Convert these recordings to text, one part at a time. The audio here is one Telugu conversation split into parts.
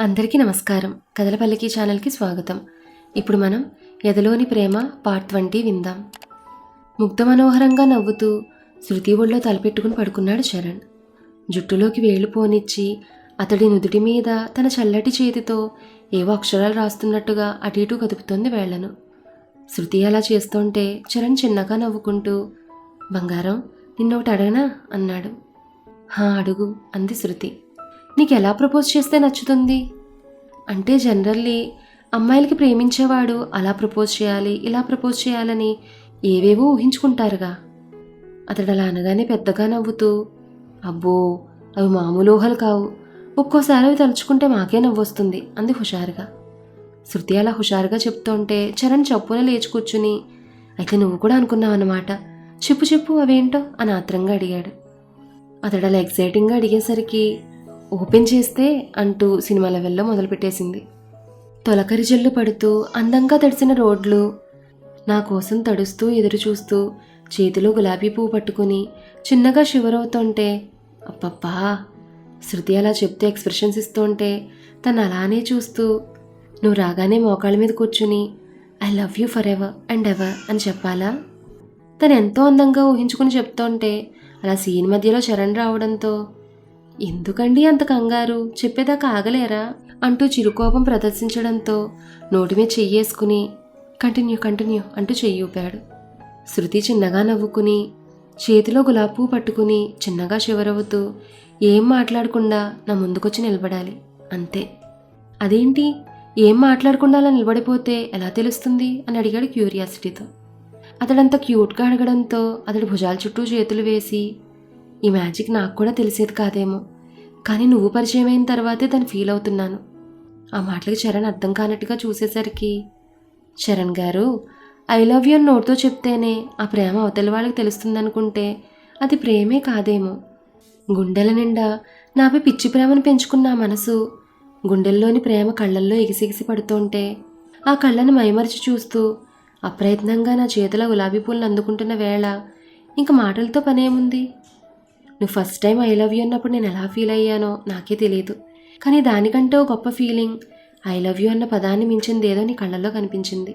అందరికీ నమస్కారం. కదలపల్లికి ఛానల్కి స్వాగతం. ఇప్పుడు మనం ఎదలోని ప్రేమ పార్ట్ ట్వంటీ విందాం. ముగ్ధ మనోహరంగా నవ్వుతూ శృతి ఒళ్ళో తలపెట్టుకుని పడుకున్నాడు చరణ్ జుట్టులోకి వేళ్ళు పోనిచ్చి అతడి నుదుటి మీద తన చల్లటి చేతితో ఏవో అక్షరాలు రాస్తున్నట్టుగా అటు ఇటు కదుపుతోంది వేళ్ళను. శృతి అలా చేస్తుంటే చరణ్ చిన్నగా నవ్వుకుంటూ బంగారం నిన్నొకటి అడగనా? అన్నాడు. హా అడుగు అంది శృతి. నీకు ఎలా ప్రపోజ్ చేస్తే నచ్చుతుంది? అంటే జనరల్లీ అమ్మాయిలకి ప్రేమించేవాడు అలా ప్రపోజ్ చేయాలి ఇలా ప్రపోజ్ చేయాలని ఏవేవో ఊహించుకుంటారుగా. అతడు అలా అనగానే పెద్దగా నవ్వుతూ అబ్బో అవి మామూలు ఊహలు కావు. ఒక్కోసారి అవి తలుచుకుంటే మాకే నవ్వొస్తుంది. అంది హుషారుగా. శృతి అలా హుషారుగా చెప్తుంటే చరణ్ చప్పున లేచి కూర్చుని అయితే నువ్వు కూడా అనుకున్నావన్నమాట చెప్పు చెప్పు అవేంటో అని ఆత్రంగా అడిగాడు. అతడు అలా ఎక్సైటింగ్గా అడిగేసరికి ఓపెన్ చేస్తే అంటూ సినిమా లెవెల్లో మొదలుపెట్టేసింది. తొలకరి జల్లు పడుతూ అందంగా తడిసిన రోడ్లు నా కోసం తడుస్తూ ఎదురు చూస్తూ చేతిలో గులాబీ పువ్వు పట్టుకుని చిన్నగా షివరవుతుంటే అప్పప్పా శృతి అలా చెప్తే ఎక్స్ప్రెషన్స్ ఇస్తుంటే తను అలానే చూస్తూ నువ్వు రాగానే మోకాళ్ళ మీద కూర్చుని I love you forever and ever అని చెప్పాలా? తను ఎంతో అందంగా ఊహించుకుని చెప్తుంటే అలా సీన్ మధ్యలో చరణ్ రావడంతో ఎందుకండి అంత కంగారు? చెప్పేదాకా ఆగలేరా? అంటూ చిరుకోపం ప్రదర్శించడంతో నోటి మీద చెయ్యేసుకుని కంటిన్యూ కంటిన్యూ అంటూ చెయ్యి ఊపాడు. శృతి చిన్నగా నవ్వుకుని చేతిలో గులాబీ పువ్వు పట్టుకుని చిన్నగా చివరవుతూ ఏం మాట్లాడకుండా నా ముందుకొచ్చి నిలబడాలి. అంతే. అదేంటి? ఏం మాట్లాడకుండా అలా నిలబడిపోతే ఎలా తెలుస్తుంది? అని అడిగాడు క్యూరియాసిటీతో. అతడంత క్యూట్గా అడగడంతో అతడు భుజాల చుట్టూ చేతులు వేసి ఈ మ్యాజిక్ నాకు కూడా తెలిసేది కాదేమో. కానీ నువ్వు పరిచయం అయిన తర్వాతే దాన్ని ఫీల్ అవుతున్నాను. ఆ మాటలకి చరణ్ అర్థం కానట్టుగా చూసేసరికి చరణ్ గారు ఐ లవ్ యూ నోట్తో నోటితో చెప్తేనే ఆ ప్రేమ అవతలి వాళ్ళకి తెలుస్తుందనుకుంటే అది ప్రేమే కాదేమో. గుండెల నిండా నాపై పిచ్చి ప్రేమను పెంచుకున్న మనసు గుండెల్లోని ప్రేమ కళ్ళల్లో ఎగిసిగిసి పడుతుంటే ఆ కళ్ళని మైమరిచి చూస్తూ అప్రయత్నంగా నా చేతిలో గులాబీ పూలను అందుకుంటున్న వేళ ఇంక మాటలతో పనేముంది? నువ్వు first time I love you అన్నప్పుడు నేను ఎలా ఫీల్ అయ్యానో నాకే తెలియదు. కానీ దానికంటే ఓ గొప్ప ఫీలింగ్ ఐ లవ్ యూ అన్న పదాన్ని మించింది ఏదో నీ కళ్ళల్లో కనిపించింది.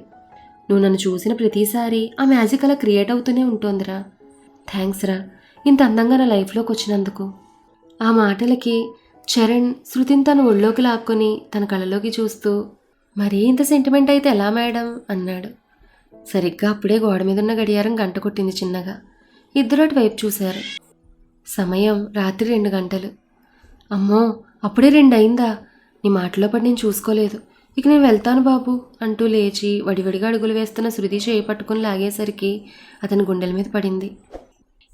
నువ్వు నన్ను చూసిన ప్రతిసారి ఆ మ్యాజిక్ అలా క్రియేట్ అవుతూనే ఉంటోందిరా. థ్యాంక్స్ రా. ఇంత అందంగా నా లైఫ్లోకి వచ్చినందుకు. ఆ మాటలకి చరణ్ శృతిని తన ఒళ్ళోకి లాక్కొని తన కళ్ళలోకి చూస్తూ మరీ ఇంత సెంటిమెంట్ అయితే ఎలా మేడం? అన్నాడు. సరిగ్గా అప్పుడే గోడ మీద ఉన్న గడియారం గంట కొట్టింది చిన్నగా. ఇద్దరు అటు వైపు చూశారు. సమయం రాత్రి రెండు గంటలు. అమ్మో అప్పుడే రెండు అయిందా నీ మాటలో పడి నేను చూసుకోలేదు. ఇక నేను వెళ్తాను బాబు అంటూ లేచి వడివడిగా అడుగులు వేస్తున్న శృతి చేయి పట్టుకుని లాగేసరికి అతని గుండెల మీద పడింది.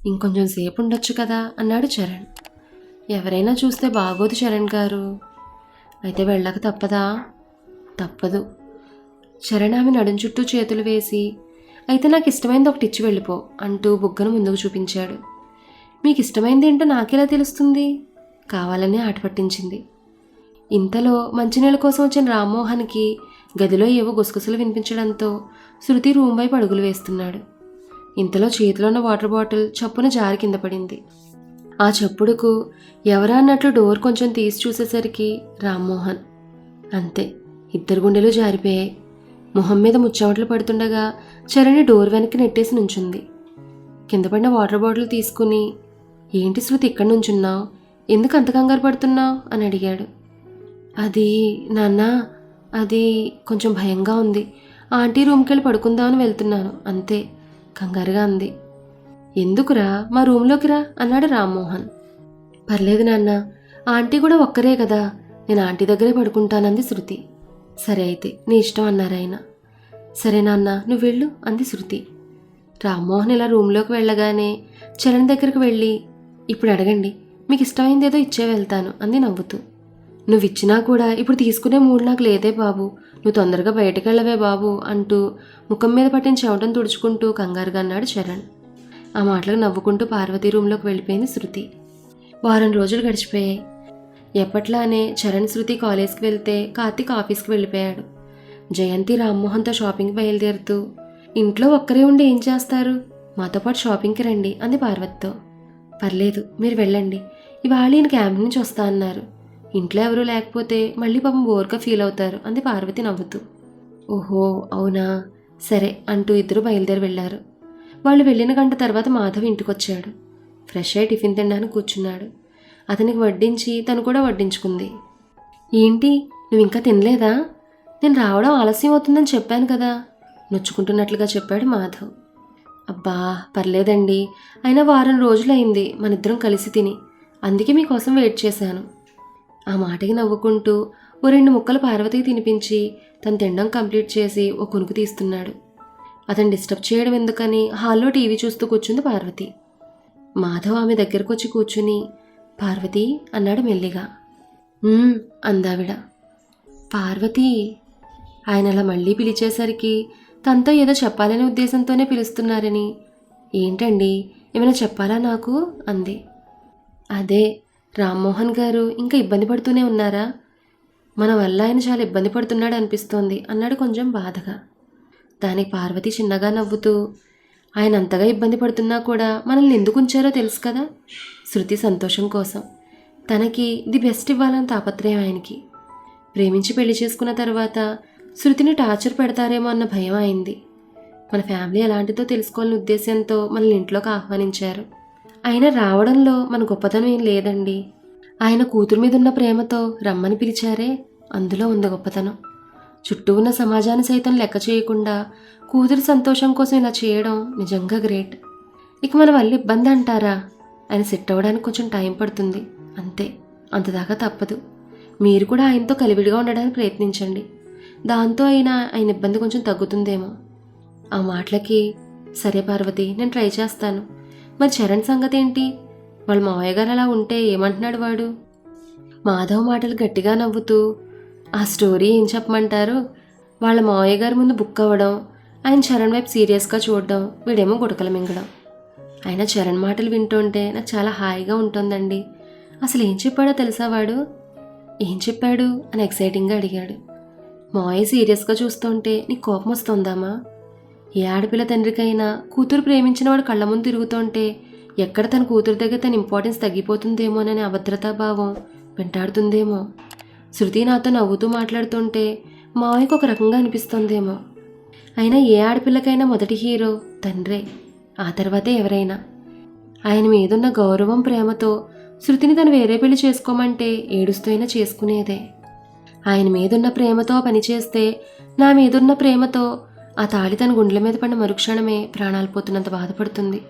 ఇంకొంచెం సేపు ఉండొచ్చు కదా అన్నాడు చరణ్. ఎవరైనా చూస్తే బాగోదు చరణ్ గారు. అయితే వెళ్ళక తప్పదా? తప్పదు. చరణ్ ఆమె నడుం చుట్టూ చేతులు వేసి అయితే నాకు ఇష్టమైంది ఒకటి ఇచ్చి వెళ్ళిపో అంటూ బుగ్గను ముందుకు చూపించాడు. మీకు ఇష్టమైంది ఏంటో నాకెలా తెలుస్తుంది? కావాలని ఆట పట్టించింది. ఇంతలో మంచినీళ్ళ కోసం వచ్చిన రామ్మోహన్కి గదిలో ఏవో గుసగుసలు వినిపించడంతో శృతి రూమ్ వైపు అడుగులు వేస్తున్నాడు. ఇంతలో చేతిలో ఉన్న వాటర్ బాటిల్ చప్పున జారి కింద పడింది. ఆ చప్పుడుకు ఎవరా అన్నట్లు డోర్ కొంచెం తీసి చూసేసరికి రామ్మోహన్. అంతే ఇద్దరు గుండెలు జారిపోయాయి. మొహం మీద ముచ్చమట్లు పడుతుండగా చరణి డోర్ వెనక్కి నెట్టేసి నుంచుంది. కింద పడిన వాటర్ బాటిల్ తీసుకుని ఏంటి శృతి ఇక్కడ నుంచున్నావు ఎందుకు అంత కంగారు పడుతున్నావు అని అడిగాడు. అది నాన్న అది కొంచెం భయంగా ఉంది. ఆంటీ రూమ్కి వెళ్ళి పడుకుందామని వెళ్తున్నాను అంతే కంగారుగా అంది. ఎందుకురా? మా రూమ్లోకి రా అన్నాడు రామ్మోహన్. పర్లేదు నాన్న ఆంటీ కూడా ఒక్కరే కదా నేను ఆంటీ దగ్గరే పడుకుంటానంది శృతి. సరే అయితే నీ ఇష్టం అన్నారు ఆయన. సరే నాన్న నువ్వు వెళ్ళు అంది శృతి. రామ్మోహన్ ఇలా రూమ్లోకి వెళ్ళగానే చరణ్ దగ్గరికి వెళ్ళి ఇప్పుడు అడగండి మీకు ఇష్టమైందేదో ఇచ్చే వెళ్తాను అంది నవ్వుతూ. నువ్వు ఇచ్చినా కూడా ఇప్పుడు తీసుకునే మూడు నాకు లేదే బాబు నువ్వు తొందరగా బయటకు వెళ్ళవే బాబు అంటూ ముఖం మీద పట్టిన చెవటం తుడుచుకుంటూ కంగారుగా అన్నాడు చరణ్. ఆ మాటలకు నవ్వుకుంటూ పార్వతి రూమ్లోకి వెళ్ళిపోయింది శృతి. వారం రోజులు గడిచిపోయాయి. ఎప్పట్లానే చరణ్ శృతి కాలేజ్కి వెళ్తే కార్తీక్ ఆఫీస్కి వెళ్ళిపోయాడు. జయంతి రామ్మోహన్తో షాపింగ్కి బయలుదేరుతూ ఇంట్లో ఒక్కరే ఉండి ఏం చేస్తారు? మాతో పాటు షాపింగ్కి రండి అంది పార్వతితో. పర్లేదు మీరు వెళ్ళండి. ఇవాళ ఈయన క్యాంప్ నుంచి వస్తా అన్నారు. ఇంట్లో ఎవరూ లేకపోతే మళ్ళీ పాపం బోర్గా ఫీల్ అవుతారు అంది పార్వతి నవ్వుతూ. ఓహో అవునా? సరే అంటూ ఇద్దరు బయలుదేరి వెళ్ళారు. వాళ్ళు వెళ్ళిన గంట తర్వాత మాధవ్ ఇంటికొచ్చాడు. ఫ్రెష్ అయ్యి టిఫిన్ తినడానికి కూర్చున్నాడు. అతనికి వడ్డించి తను కూడా వడ్డించుకుంది. ఏంటి నువ్వు ఇంకా తినలేదా? నేను రావడం ఆలస్యం అవుతుందని చెప్పాను కదా నొచ్చుకుంటున్నట్లుగా చెప్పాడు మాధవ్. అబ్బా పర్లేదండి. అయినా వారం రోజులైంది మనిద్దరం కలిసి తిని. అందుకే మీకోసం వెయిట్ చేశాను. ఆ మాటకి నవ్వుకుంటూ ఓ రెండు ముక్కలు పార్వతికి తినిపించి తను తినడం కంప్లీట్ చేసి ఓ కొనుకు తీస్తున్నాడు. అతను డిస్టర్బ్ చేయడం ఎందుకని హాల్లో టీవీ చూస్తూ కూర్చుంది పార్వతి. మాధవ్ ఆమె దగ్గరకు వచ్చి కూర్చుని పార్వతి అన్నాడు మెల్లిగా. అందావిడ. పార్వతి ఆయన అలా మళ్ళీ పిలిచేసరికి తనతో ఏదో చెప్పాలనే ఉద్దేశంతోనే పిలుస్తున్నారని. ఏంటండి? ఏమైనా చెప్పాలా నాకు? అంది. అదే రామ్మోహన్ గారు ఇంకా ఇబ్బంది పడుతూనే ఉన్నారా? మన వల్ల ఆయన చాలా ఇబ్బంది పడుతున్నాడు అనిపిస్తోంది అన్నాడు కొంచెం బాధగా. దానికి పార్వతి చిన్నగా నవ్వుతూ ఆయన అంతగా ఇబ్బంది పడుతున్నా కూడా మనల్ని ఎందుకు ఉంచారో తెలుసు కదా? శృతి సంతోషం కోసం. తనకి ది బెస్ట్ ఇవ్వాలని తాపత్రయం ఆయనకి. ప్రేమించి పెళ్ళి చేసుకున్న తర్వాత శృతిని టార్చర్ పెడతారేమో అన్న భయం అయింది. మన ఫ్యామిలీ ఎలాంటిదో తెలుసుకోవాలని ఉద్దేశంతో మనల్ని ఇంట్లోకి ఆహ్వానించారు. ఆయన రావడంలో మన గొప్పతనం ఏం లేదండి. ఆయన కూతురు మీద ఉన్న ప్రేమతో రమ్మని పిలిచారే అందులో ఉంది గొప్పతనం. చుట్టూ ఉన్న సమాజాన్ని సైతం లెక్క చేయకుండా కూతురి సంతోషం కోసం ఇలా చేయడం నిజంగా గ్రేట్. ఇక మన వల్ల ఇబ్బంది అంటారా? ఆయన సెట్ అవ్వడానికి కొంచెం టైం పడుతుంది. అంతే. అంతదాకా తప్పదు. మీరు కూడా ఆయనతో కలివిడిగా ఉండడానికి ప్రయత్నించండి. దాంతో అయినా ఆయన ఇబ్బంది కొంచెం తగ్గుతుందేమో. ఆ మాటలకి సరే పార్వతి నేను ట్రై చేస్తాను. మరి చరణ్ సంగతి ఏంటి వాళ్ళ మావయ్య గారు అలా ఉంటే ఏమంటున్నాడు వాడు? మాధవ్ మాటలు గట్టిగా నవ్వుతూ ఆ స్టోరీ ఏం చెప్పమంటారు? వాళ్ళ మావయ్య గారి ముందు బుక్ అవ్వడం ఆయన చరణ్ వైపు సీరియస్గా చూడడం వీడేమో గుడకలు మింగడం. ఆయన చరణ్ మాటలు వింటుంటే నాకు చాలా హాయిగా ఉంటుందండి. అసలు ఏం చెప్పాడో తెలుసా వాడు? ఏం చెప్పాడు? అని ఎక్సైటింగ్గా అడిగాడు. మావయ్య సీరియస్గా చూస్తుంటే నీకు కోపం వస్తుందామా ఏ ఆడపిల్ల తండ్రికైనా కూతురు ప్రేమించిన వాడు కళ్ళ ముందు తిరుగుతుంటే ఎక్కడ తన కూతురు దగ్గర తన ఇంపార్టెన్స్ తగ్గిపోతుందేమోననే అభద్రతా భావం వెంటాడుతుందేమో. శృతి నాతో నవ్వుతూ మాట్లాడుతుంటే మావయ్యకు ఒక రకంగా అనిపిస్తుందేమో. అయినా ఏ ఆడపిల్లకైనా మొదటి హీరో తండ్రే ఆ తర్వాతే ఎవరైనా. ఆయన మీదున్న గౌరవం ప్రేమతో శృతిని తను వేరే పెళ్ళి చేసుకోమంటే ఏడుస్తూ అయినా చేసుకునేదే. ఆయన మీదున్న ప్రేమతో పనిచేస్తే నా మీదున్న ప్రేమతో ఆ తాళి తన గుండెల మీద పడిన మరుక్షణమే ప్రాణాలు పోతున్నంత బాధపడుతుంది.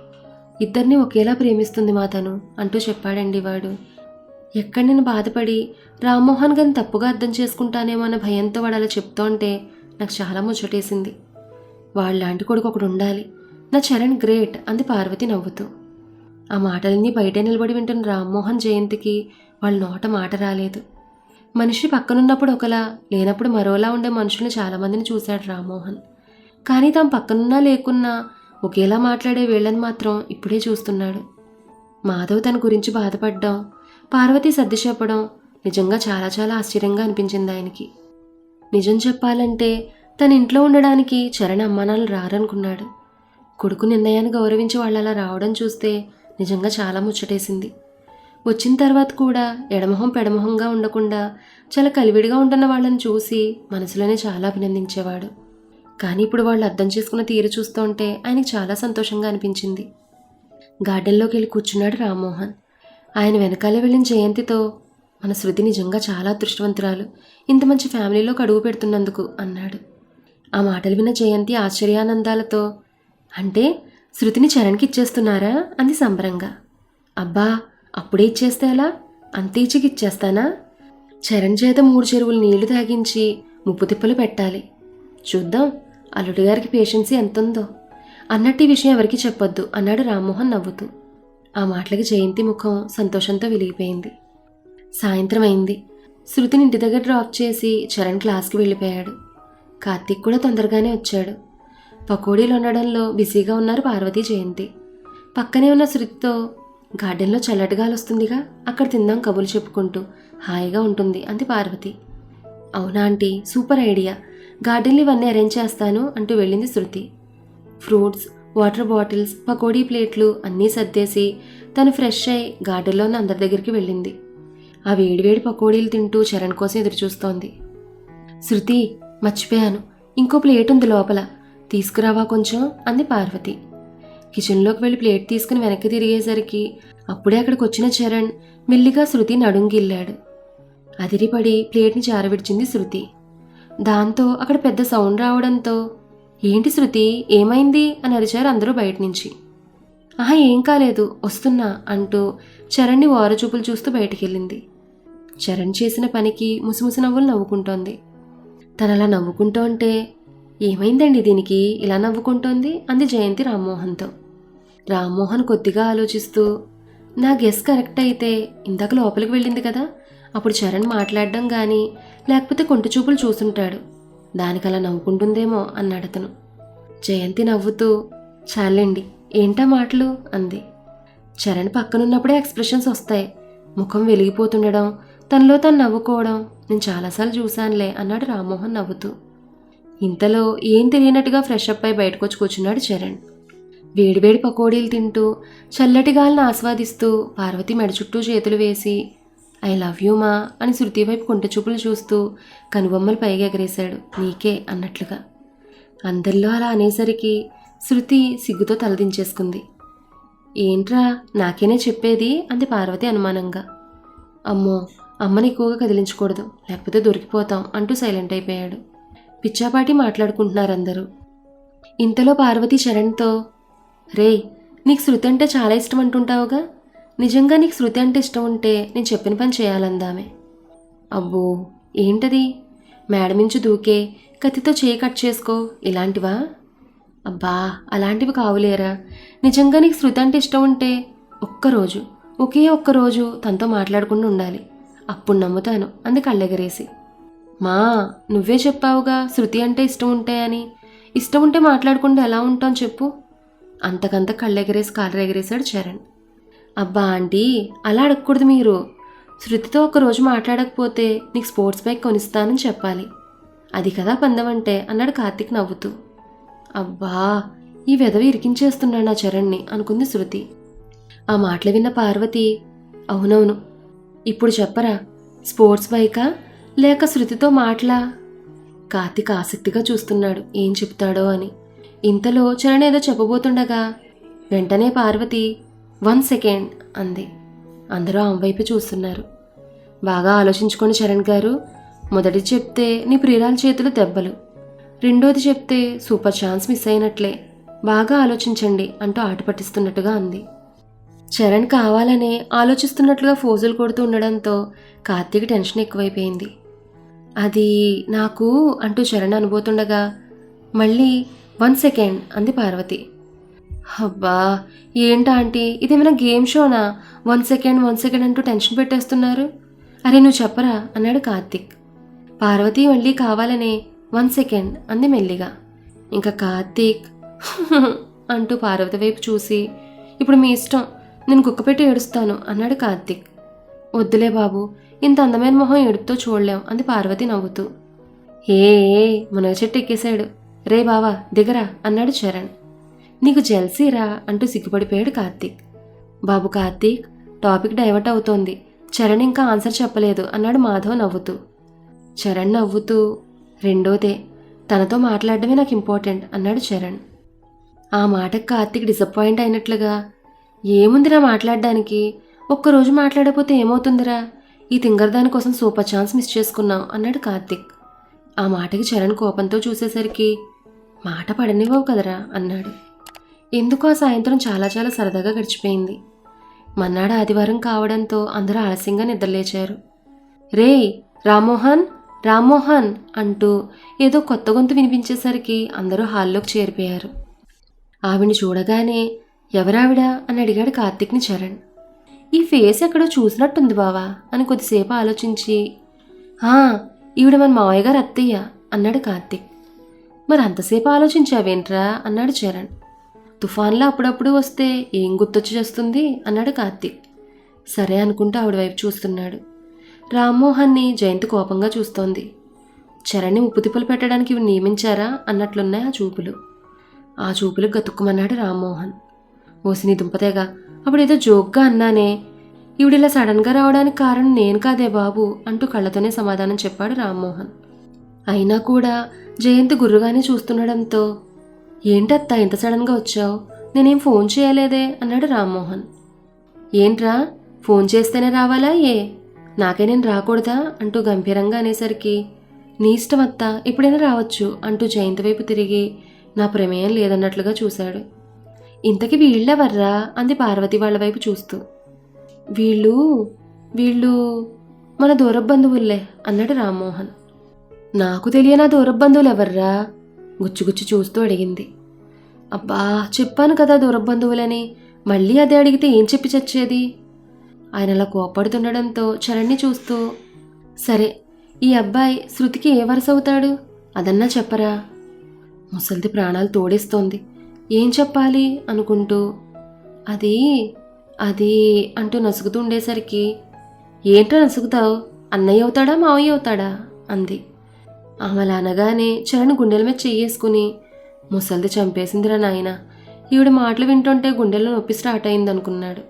ఇద్దరిని ఒకేలా ప్రేమిస్తుంది మా తను అంటూ చెప్పాడండి వాడు. ఎక్కడ నేను బాధపడి రామ్మోహన్ గారిని తప్పుగా అర్థం చేసుకుంటానేమో అన్న భయంతో వాడు అలా చెప్తోంటే నాకు చాలా ముచ్చటేసింది. వాళ్ళలాంటి కొడుకు ఒకడు ఉండాలి. నా చరణ్ గ్రేట్ అంది పార్వతి నవ్వుతూ. ఆ మాటలన్నీ బయటే నిలబడి వింటున్న రామ్మోహన్ జయంతికి వాళ్ళ నోట మాట రాలేదు. మనిషి పక్కనున్నప్పుడు ఒకలా లేనప్పుడు మరోలా ఉండే మనుషుల్ని చాలామందిని చూశాడు రామ్మోహన్. కానీ తాము పక్కనున్నా లేకున్నా ఒకేలా మాట్లాడే వీళ్ళని మాత్రం ఇప్పుడే చూస్తున్నాడు. మాధవ్ తన గురించి బాధపడ్డం పార్వతి సర్ది చెప్పడం నిజంగా చాలా చాలా ఆశ్చర్యంగా అనిపించింది ఆయనకి. నిజం చెప్పాలంటే తన ఇంట్లో ఉండడానికి చరణ్ అమ్మానాలు రారనుకున్నాడు. కొడుకు నిర్ణయాన్ని గౌరవించి వాళ్ళు అలా రావడం చూస్తే నిజంగా చాలా ముచ్చటేసింది. వచ్చిన తర్వాత కూడా ఎడమొహం పెడమొహంగా ఉండకుండా చాలా కలివిడిగా ఉంటున్న వాళ్ళని చూసి మనసులోనే చాలా అభినందించేవాడు. కానీ ఇప్పుడు వాళ్ళు అర్థం చేసుకున్న తీరు చూస్తుంటే ఆయనకి చాలా సంతోషంగా అనిపించింది. గార్డెన్లోకి వెళ్ళి కూర్చున్నాడు రామ్మోహన్. ఆయన వెనకాలే వెళ్ళిన జయంతితో మన శృతి నిజంగా చాలా అదృష్టవంతురాలు. ఇంత మంచి ఫ్యామిలీలోకి అడుగు పెడుతున్నందుకు అన్నాడు. ఆ మాటలు విన్న జయంతి ఆశ్చర్యానందాలతో అంటే శృతిని చరణ్కి ఇచ్చేస్తున్నారా? అంది సంబరంగా. అబ్బా అప్పుడే ఇచ్చేస్తే ఎలా అంతే ఇచ్చికి ఇచ్చేస్తానా చరణ్ చేత మూడు చెరువులు నీళ్ళు తాగించి ముప్పు తిప్పలు పెట్టాలి. చూద్దాం అల్లుడి గారికి పేషెన్సీ ఎంతుందో. అన్నట్టు ఈ విషయం ఎవరికి చెప్పొద్దు అన్నాడు రామ్మోహన్ నవ్వుతూ. ఆ మాటలకి జయంతి ముఖం సంతోషంతో వెలిగిపోయింది. సాయంత్రం అయింది. శృతిని ఇంటి దగ్గర డ్రాప్ చేసి చరణ్ క్లాస్కి వెళ్ళిపోయాడు. కార్తీక్ కూడా తొందరగానే వచ్చాడు. పకోడీలు ఉండడంలో బిజీగా ఉన్నారు పార్వతి జయంతి. పక్కనే ఉన్న శృతితో గార్డెన్లో చల్లటి గాలి వస్తుందిగా. అక్కడ తిందాం కబులు చెప్పుకుంటూ. హాయిగా ఉంటుంది అంది పార్వతి. అవునా ఆంటీ సూపర్ ఐడియా. గార్డెన్లు ఇవన్నీ అరేంజ్ చేస్తాను అంటూ వెళ్ళింది Shruti. Fruits water bottles pakodi ప్లేట్లు అన్నీ సర్దేసి తను ఫ్రెష్ అయి గార్డెన్లో ఉన్న అందరి దగ్గరికి వెళ్ళింది. ఆ వేడివేడి పకోడీలు తింటూ చరణ్ కోసం ఎదురుచూస్తోంది శృతి మర్చిపోయాను. ఇంకో ప్లేట్ ఉంది లోపల. తీసుకురావా కొంచెం? అంది పార్వతి. కిచెన్లోకి వెళ్ళి ప్లేట్ తీసుకుని వెనక్కి తిరిగేసరికి అప్పుడే అక్కడికి వచ్చిన చరణ్ మెల్లిగా శృతి నడుంగిల్లాడు. అదిరిపడి ప్లేట్ని జారవిడిచింది శృతి. దాంతో అక్కడ పెద్ద సౌండ్ రావడంతో ఏంటి శృతి ఏమైంది? అని అరిచారు అందరూ బయట నుంచి ఆహా ఏం కాలేదు వస్తున్నా అంటూ చరణ్ని ఓరచూపులు చూస్తూ బయటికెళ్ళింది. చరణ్ చేసిన పనికి ముసిముసి నవ్వులు నవ్వుకుంటోంది. తను అలా నవ్వుకుంటూ ఉంటే ఏమైందండి దీనికి? ఇలా నవ్వుకుంటోంది? అంది జయంతి రామ్మోహన్తో. రామ్మోహన్ కొద్దిగా ఆలోచిస్తూ నా గెస్ కరెక్ట్ అయితే ఇందాక లోపలికి వెళ్ళింది కదా అప్పుడు చరణ్ మాట్లాడడం కానీ లేకపోతే కొంటి చూపులు చూసుంటాడు. దానికి అలా నవ్వుకుంటుందేమో అన్నాడు అతను. జయంతి నవ్వుతూ చాలండి ఏంటా మాటలు? అంది. చరణ్ పక్కనున్నప్పుడే ఎక్స్ప్రెషన్స్ వస్తాయి. ముఖం వెలిగిపోతుండడం తనలో తను నవ్వుకోవడం నేను చాలాసార్లు చూశానులే అన్నాడు రామ్మోహన్ నవ్వుతూ. ఇంతలో ఏం తెలియనట్టుగా ఫ్రెష్ అప్ అయి బయటకు వచ్చి కూర్చున్నాడు చరణ్. వేడివేడి పకోడీలు తింటూ చల్లటి గాలిని ఆస్వాదిస్తూ పార్వతి మెడ చుట్టూ చేతులు వేసి ఐ లవ్ యూ మా అని శృతి వైపు కుంట చూపులు చూస్తూ కనుబొమ్మలు పైగా ఎగరేశాడు. నీకే అన్నట్లుగా. అందరిలో అలా అనేసరికి శృతి సిగ్గుతో తలదించేసుకుంది ఏంట్రా నాకేనే చెప్పేది? అంది పార్వతి అనుమానంగా. అమ్మో అమ్మని ఎక్కువగా కదిలించకూడదు. లేకపోతే దొరికిపోతాం అంటూ సైలెంట్ అయిపోయాడు. పిచ్చాపాటి మాట్లాడుకుంటున్నారు అందరూ ఇంతలో పార్వతి చరణ్తో రేయ్ నీకు శృతి అంటే చాలా ఇష్టం అంటుంటావుగా? నిజంగా నీకు శృతి అంటే ఇష్టం ఉంటే నేను చెప్పిన పని చేయాలందామే. అబ్బో ఏంటది? మేడమించి దూకే కత్తితో చేయి కట్ చేసుకో ఇలాంటివా? అబ్బా అలాంటివి కావులేరా? నిజంగా నీకు శృతి అంటే ఇష్టం ఉంటే ఒక్కరోజు ఒకే ఒక్క రోజు తనతో మాట్లాడకుండా ఉండాలి. అప్పుడు నమ్ముతాను అంది కళ్ళెగరేసి మా నువ్వే చెప్పావుగా శృతి అంటే ఇష్టం ఉంటే అని. ఇష్టం ఉంటే మాట్లాడకుండా ఎలా ఉంటాం చెప్పు. అంతకంత కళ్ళెగరేసి కాలరెగరేశాడు చరణ్. అబ్బా ఆంటీ అలా అడగకూడదు మీరు. శృతితో ఒకరోజు మాట్లాడకపోతే నీకు స్పోర్ట్స్ బైక్ కొనిస్తానని చెప్పాలి. అది కదా పందెం అంటే అన్నాడు కార్తీక్ నవ్వుతూ. అబ్బా ఈ వెధవి ఇరికించేస్తున్నాడు నా చరణ్ని అనుకుంది శృతి. ఆ మాటలు విన్న పార్వతి అవునవును ఇప్పుడు చెప్పరా స్పోర్ట్స్ బైకా లేక శృతితో మాట్లా? కార్తీక్ ఆసక్తిగా చూస్తున్నాడు ఏం చెప్తాడో అని. ఇంతలో చరణ్ ఏదో చెప్పబోతుండగా వెంటనే పార్వతి వన్ సెకండ్ అంది. అందరూ ఆమె వైపు చూస్తున్నారు. బాగా ఆలోచించుకొని చరణ్ గారు మొదటి చెప్తే నీ ప్రియురాల చేతులు దెబ్బలు. రెండోది చెప్తే సూపర్ ఛాన్స్ మిస్ అయినట్లే. బాగా ఆలోచించండి అంటూ ఆట పట్టిస్తున్నట్టుగా అంది. చరణ్ కావాలనే ఆలోచిస్తున్నట్లుగా ఫోజులు కొడుతూ ఉండడంతో కార్తీక్ టెన్షన్ ఎక్కువైపోయింది. అది నాకు అంటూ చరణ్ అనుబోతుండగా మళ్ళీ వన్ సెకండ్ అంది పార్వతి. అబ్బా ఏంటా ఆంటీ? ఇదేమైనా గేమ్ షోనా? వన్ సెకండ్ వన్ సెకండ్ అంటూ టెన్షన్ పెట్టేస్తున్నారు? అరే నువ్వు చెప్పరా? అన్నాడు కార్తీక్. పార్వతి మళ్ళీ కావాలనే వన్ సెకండ్ అంది మెల్లిగా. ఇంకా కార్తీక్ అంటూ పార్వతి వైపు చూసి ఇప్పుడు మీ ఇష్టం నేను కుక్క పెట్టి ఏడుస్తాను అన్నాడు కార్తీక్. వద్దులే బాబు ఇంత అందమైన మొహం ఏడుపుతో చూడలేం అంది పార్వతి నవ్వుతూ. ఏ, మునగ చెట్టు ఎక్కేశాడు. రే బావా దిగరా అన్నాడు చరణ్ నీకు జెల్సీరా అంటూ సిగ్గుపడిపోయాడు కార్తీక్. బాబు కార్తీక్ టాపిక్ డైవర్ట్ అవుతోంది. చరణ్ ఇంకా ఆన్సర్ చెప్పలేదు అన్నాడు మాధవ్ నవ్వుతూ. చరణ్ నవ్వుతూ రెండోదే తనతో మాట్లాడడమే నాకు ఇంపార్టెంట్ అన్నాడు చరణ్ ఆ మాటకు కార్తీక్ డిసప్పాయింట్ అయినట్లుగా ఏముందిరా మాట్లాడడానికి? ఒక్కరోజు మాట్లాడకపోతే ఏమవుతుందిరా? ఈ తింగరదాని కోసం సూపర్ ఛాన్స్ మిస్ చేసుకున్నాం అన్నాడు కార్తీక్. ఆ మాటకి చరణ్ కోపంతో చూసేసరికి మాట పడనివ్వవు కదరా అన్నాడు. ఎందుకో ఆ సాయంత్రం చాలా చాలా సరదాగా గడిచిపోయింది. మన్నాడు ఆదివారం కావడంతో అందరూ ఆలస్యంగా నిద్రలేచారు. రేయ్ రామ్మోహన్ రామ్మోహన్ అంటూ ఏదో కొత్త గొంతు వినిపించేసరికి అందరూ హాల్లోకి చేరిపోయారు. ఆవిడ్ని చూడగానే ఎవరావిడ? అని అడిగాడు కార్తీక్ని చరణ్. ఈ ఫేస్ ఎక్కడో చూసినట్టుంది బావా అని కొద్దిసేపు ఆలోచించి "ఆ, ఈవిడ మన మావయ్య గారు అత్తయ్య అన్నాడు కార్తిక్. మరి అంతసేపు ఆలోచించావేంట్రా? అన్నాడు చరణ్. తుఫాన్లో అప్పుడప్పుడు వస్తే ఏం గుర్తొచ్చి చేస్తుంది? అన్నాడు కార్తీక్. సరే అనుకుంటూ ఆవిడ వైపు చూస్తున్నాడు. రామ్మోహన్ని జయంతి కోపంగా చూస్తోంది. చరణ్ని ఉప్పు తిప్పులు పెట్టడానికి ఇవి నియమించారా? అన్నట్లున్నాయి ఆ చూపులు. ఆ చూపులు గతుక్కుమన్నాడు రామ్మోహన్. ఓసిని దుంపతేగా అప్పుడేదో జోక్గా అన్నానే ఈవిడిలా సడన్గా రావడానికి కారణం నేను కాదే బాబు అంటూ కళ్ళతోనే సమాధానం చెప్పాడు రామ్మోహన్. అయినా కూడా జయంతి గుర్రుగానే చూస్తుండడంతో ఏంటత్తా ఇంత సడన్గా వచ్చావు? నేనేం ఫోన్ చేయలేదే? అన్నాడు రామ్మోహన్. ఏంట్రా? ఫోన్ చేస్తేనే రావాలా ఏ? నాకే నేను రాకూడదా? అంటూ గంభీరంగా అనేసరికి నీ ఇష్టం అత్తా ఎప్పుడైనా రావచ్చు అంటూ జయంతి వైపు తిరిగి నా ప్రమేయం లేదన్నట్లుగా చూశాడు. ఇంతకి వీళ్ళెవర్రా? అంది పార్వతి వాళ్ళ వైపు చూస్తూ. వీళ్ళు వీళ్ళు మన దూర బంధువుల్లే అన్నాడు రామ్మోహన్. నాకు తెలియనా దూరపు బంధువులు ఎవర్రా గుచ్చుగుచ్చి చూస్తూ అడిగింది. అబ్బా చెప్పాను కదా దూరబంధువులని. మళ్ళీ అదే అడిగితే ఏం చెప్పి చచ్చేది? ఆయన అలా కోపడుతుండడంతో చరణ్ని చూస్తూ సరే ఈ అబ్బాయి శృతికి ఏ వరుస అవుతాడు? అదన్నా చెప్పరా? ముసలిది ప్రాణాలు తోడేస్తోంది. ఏం చెప్పాలి? అనుకుంటూ అది అది అంటూ నసుగుతూ ఉండేసరికి ఏంటో నసుగుతావు? అన్నయ్య అవుతాడా? మావయ్య అవుతాడా? అంది. ఆమె అనగానే చరణ్ గుండెల మీద చెయ్యేసుకుని ముసలిది చంపేసిందిరా నాయన. ఈవిడ మాటలు వింటుంటే గుండెల్లో నొప్పి స్టార్ట్ అయింది అనుకున్నాడు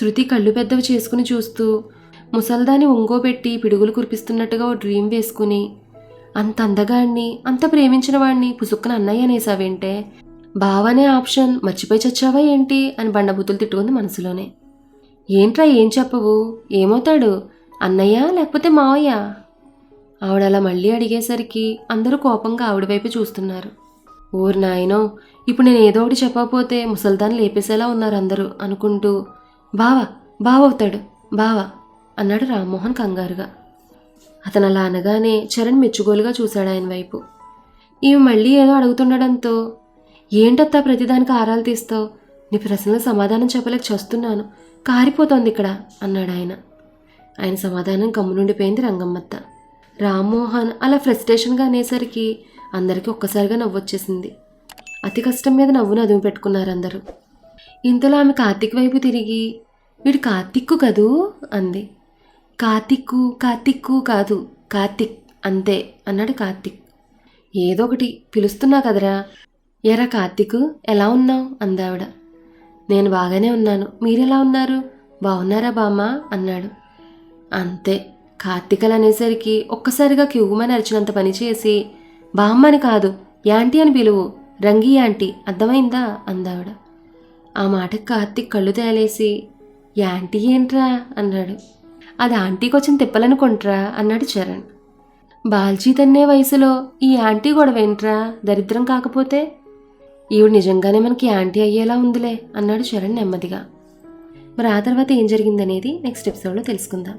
శృతి కళ్ళు పెద్దవి చేసుకుని చూస్తూ ముసల్దాన్ని ఒంగోబెట్టి పిడుగులు కురిపిస్తున్నట్టుగా ఓ డ్రీమ్ వేసుకుని అంత అందగాడిని అంత ప్రేమించిన వాడిని పుసుక్కున అన్నయ్య అనేసావేంటే బావనే ఆప్షన్ మర్చిపోయి చచ్చావా ఏంటి? అని బండబూతులు తిట్టుకుంది మనసులోనే. ఏంట్రా ఏం చెప్పవు? ఏమవుతాడు? అన్నయ్య లేకపోతే మావయ్య? ఆవిడ అలా మళ్ళీ అడిగేసరికి అందరూ కోపంగా ఆవిడ వైపు చూస్తున్నారు. ఓర్ నాయనో ఇప్పుడు నేను ఏదో ఒకటి చెప్పకపోతే ముసల్దాన్ని లేపేసేలా ఉన్నారు అందరూ అనుకుంటూ బావా బావవుతాడు బావా అన్నాడు రామ్మోహన్ కంగారుగా. అతను అలా అనగానే చరణ్ మెచ్చుగోలుగా చూశాడు ఆయన వైపు. ఈమె మళ్ళీ ఏదో అడుగుతుండడంతో ఏంటత్తా ప్రతిదానికి ఆరాలు తీస్తావు? నీ ప్రశ్నలకు సమాధానం చెప్పలేక చస్తున్నాను. కారిపోతోంది ఇక్కడ అన్నాడు ఆయన. ఆయన సమాధానం కమ్మునుండిపోయింది రంగమ్మత్త. రామ్మోహన్ అలా ఫ్రస్ట్రేషన్గా అనేసరికి అందరికీ ఒక్కసారిగా నవ్వొచ్చేసింది. అతి కష్టం మీద నవ్వును అదుము పెట్టుకున్నారు అందరూ. ఇంతలో ఆమె కార్తీక్ వైపు తిరిగి వీడు కార్తిక్కు కదూ? అంది. కార్తిక్కు కార్తిక్కు కాదు కార్తిక్ అంతే అన్నాడు కార్తిక్. ఏదో ఒకటి పిలుస్తున్నా కదరా. ఎరా కార్తిక్ ఎలా ఉన్నావు? అందావిడ నేను బాగానే ఉన్నాను. మీరెలా ఉన్నారు? బాగున్నారా బామ్మ? అన్నాడు. అంతే. కార్తీకలు అనేసరికి ఒక్కసారిగా క్యూమని అరిచినంత పని చేసి బామ్మని కాదు యాంటీ అని పిలువు రంగి యాంటీ అర్థమైందా? అందావిడ. ఆ మాటకు కార్తీక్ కళ్ళు తేలేసి యాంటీ ఏంట్రా? అన్నాడు. అది ఆంటీకి వచ్చిన తిప్పలనుకుంట్రా? అన్నాడు చరణ్. బాల్జీ తన్నే వయసులో ఈ యాంటీ గొడవేంట్రా? దరిద్రం కాకపోతే? ఈవిడ నిజంగానే మనకి యాంటీ అయ్యేలా ఉందిలే అన్నాడు చరణ్ నెమ్మదిగా. మరి ఆ తర్వాత ఏం జరిగిందనేది నెక్స్ట్ ఎపిసోడ్లో తెలుసుకుందాం.